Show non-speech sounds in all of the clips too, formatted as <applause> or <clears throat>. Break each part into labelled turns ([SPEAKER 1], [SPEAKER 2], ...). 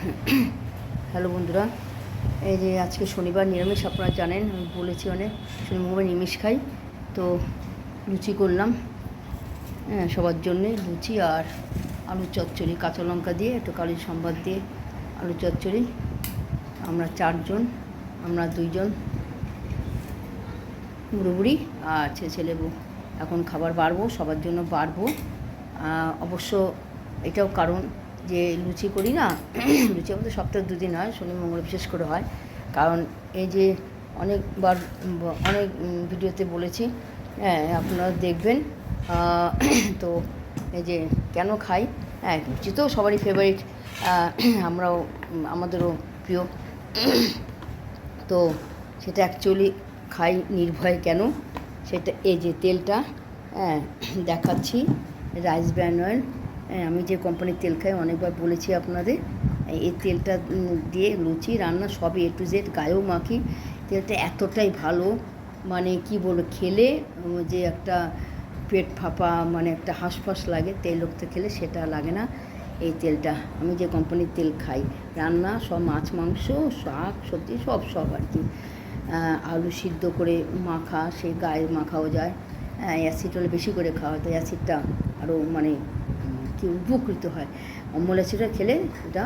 [SPEAKER 1] Hello বন্ধুরা, এই যে আজকে শনিবার নিরামিষ, আপনারা জানেন, আমি বলেছি অনেক, শনিবার নিরামিষ খাই, তো লুচি করলাম হ্যাঁ সবার জন্যে লুচি আর আলু চচ্চড়ি, কাঁচা লঙ্কা দিয়ে, একটু কালি সম্বাদ দিয়ে আলু চচ্চড়ি। আমরা চারজন, আমরা দুইজন, বুড়ো আর ছেলে বউ। এখন খাবার বাড়বো, সবার জন্য বাড়বো। অবশ্য এটাও কারণ যে লুচি করি না, <clears throat> লুচি আমাদের সপ্তাহে দুদিন হয়, শনি, মঙ্গল বিশেষ করে হয়। কারণ এই যে অনেকবার, অনেক ভিডিওতে বলেছি হ্যাঁ আপনারা দেখবেন <clears throat> তো এই যে কেন খাই? হ্যাঁ লুচি তো সবারই ফেভারিট <clears throat> আমরাও, আমাদেরও প্রিয়। তো সেটা অ্যাকচুয়ালি খাই নির্ভয় কেন? সেটা এই যে তেলটা হ্যাঁ দেখাচ্ছি, রাইস ব্র্যান্ড অয়েল। আমি যে কোম্পানির তেল খাই, অনেকবার বলেছি আপনাদের, এই তেলটা দিয়ে লুচি, রান্না সবই এ টু জেড গায়েও মাখি, তেলটা এতটাই ভালো মানে কি বলব, খেলে যে একটা পেট ফাঁপা মানে একটা হাঁসফাঁস লাগে, তেল লোকতে খেলে সেটা লাগে না, এই তেলটা। আমি যে কোম্পানির তেল খাই, রান্না, সব মাছ, মাংস, শাক, সবজি, সব সব আর কি। আলু সিদ্ধ করে মাখা সে গায়ে মাখাও যায়। হ্যাঁ অ্যাসিড হলে বেশি করে খাওয়া তো অ্যাসিডটা আরও মানে কি উপকৃত হয়। অ্যাসিডটা খেলে এটা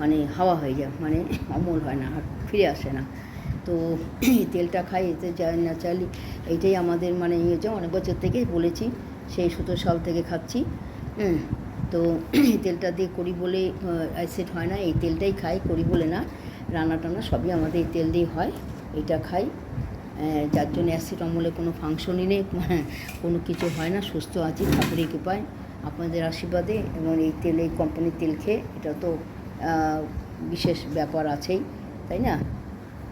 [SPEAKER 1] মানে হাওয়া হয়ে যায় মানে অমল হয় না, আর ফিরে আসে না। তো এই তেলটা খাই, এতে যা ন্যাচারালি এইটাই আমাদের মানে ইয়ে হচ্ছে, অনেক বছর থেকে বলেছি, সেই সতেরো সাল থেকে খাচ্ছি। তো এই তেলটা দিয়ে করি বলে অ্যাসিড হয় না, এই তেলটাই খাই, করি বলে না। রান্না টান্না সবই আমাদের এই তেল দিয়ে হয় এটা খাই। যার জন্য অ্যাসিড অমলে কোনো ফাংশনই নেই, কোনো কিছু হয় না, সুস্থ আছি, ঠাকুরের কৃপায়। আপনাদের আশীর্বাদে এবং এই তেল, এই কোম্পানির তেল খেয়ে এটা তো বিশেষ ব্যাপার আছেই, তাই না?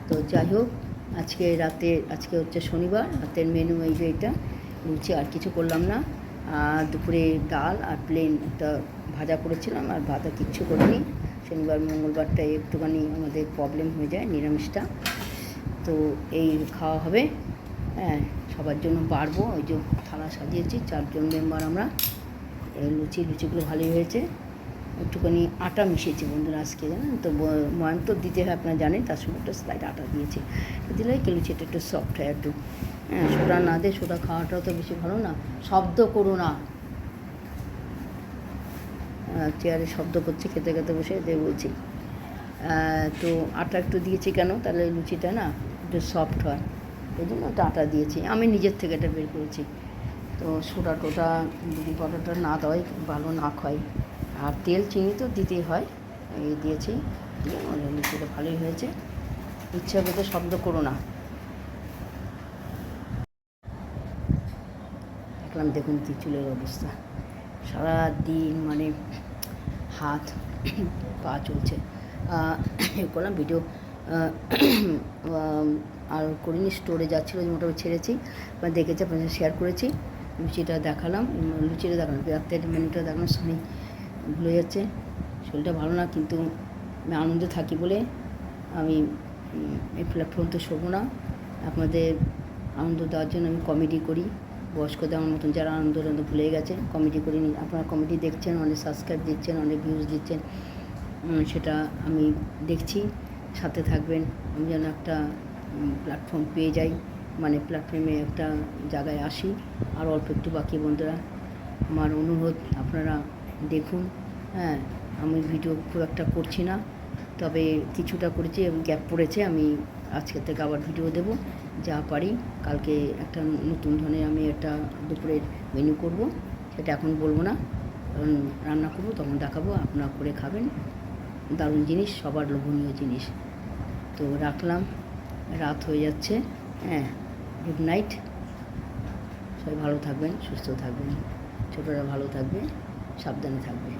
[SPEAKER 1] তো যাই হোক, আজকে রাতে, আজকে হচ্ছে শনিবার, রাতের মেনু এই যে এটা, লুচি আর কিছু করলাম না। আর দুপুরে ডাল আর প্লেন একটা ভাজা করেছিলাম, আর ভাজা কিচ্ছু করিনি। শনিবার, মঙ্গলবারটা একটুখানি আমাদের প্রবলেম হয়ে যায়, নিরামিষটা। তো এই খাওয়া হবে। হ্যাঁ সবার জন্য বাড়বো, ওই যে থালা সাজিয়েছি, চারজন মেম্বার আমরা। লুচি, লুচিগুলো ভালোই হয়েছে। একটুখানি আটা মিশিয়েছি বন্ধুরা আজকে, জানেন তো? ময়ান তো দিতে হয়, আপনারা জানেন, তার সঙ্গে একটা স্লাইড আটা দিয়েছি। দিলে কি লুচিটা একটু সফট হয় একটু। হ্যাঁ সোডা না দিয়ে সোডা খাওয়াটাও তো বেশি ভালো না। শব্দ করো না। চেয়ারে শব্দ করছে, খেতে খেতে বসে দিয়ে বলছি। তো আটা একটু দিয়েছি কেন? তাহলে লুচিটা না একটু সফট হয়। এই জন্য আটা দিয়েছি। আমি নিজের থেকে এটা বের করেছি। তো সোডা টোটা যদি বড়টা না দেওয়াই ভালো না খায় আর তেল, চিনি তো দিতেই হয়, এই দিয়েছি। দিয়ে মানে ভালোই হয়েছে। ইচ্ছা করতে শব্দ করো না। দেখলাম দেখুন কি চুলের অবস্থা। সারা দিন মানে হাত, পা চলছে। করলাম ভিডিও। আর করিনি, স্টোরে যাচ্ছিল, মোটামুটি ছেড়েছি। বা দেখেছি, আপনাদের শেয়ার করেছি। লুচিটা দেখালাম লুচিটা দেখালাম রাতের মেনুটা দেখালাম শুনি ভুলে যাচ্ছে, শরীরটা ভালো না কিন্তু আমি আনন্দে থাকি বলে আমি এই প্ল্যাটফর্ম তো শোবো না আপনাদের আনন্দ দেওয়ার জন্য আমি কমেডি করি, বয়স্কদের আমার মতন যারা আনন্দ আনন্দ ভুলে গেছে কমেডি করি নি। আপনারা কমেডি দেখছেন, অনেক সাবস্ক্রাইব দিচ্ছেন, অনেক ভিউজ দিচ্ছেন সেটা আমি দেখছি, সাথে থাকবেন, আমি যেন একটা প্ল্যাটফর্ম পেয়ে যাই মানে প্ল্যাটফর্মে একটা জায়গায় আসি। আর অল্প একটু বাকি বন্ধুরা, আমার অনুরোধ, আপনারা দেখুন। হ্যাঁ আমি ভিডিও খুব একটা করছি না, তবে কিছুটা করেছি গ্যাপ পড়েছে। আমি আজকে থেকে আবার ভিডিও দেব, যা পারি। কালকে একটা নতুন ধরনের আমি একটা দুপুরের মেনু করব, সেটা এখন বলব না। কারণ রান্না করব, তখন দেখাবো, আপনারা করে খাবেন। দারুণ জিনিস, সবার লোভনীয় জিনিস। তো রাখলাম, রাত হয়ে যাচ্ছে। হ্যাঁ। গুড নাইট সবাই ভালো থাকবেন সুস্থ থাকবেন ছোটরা ভালো থাকবে সাবধানে থাকবে।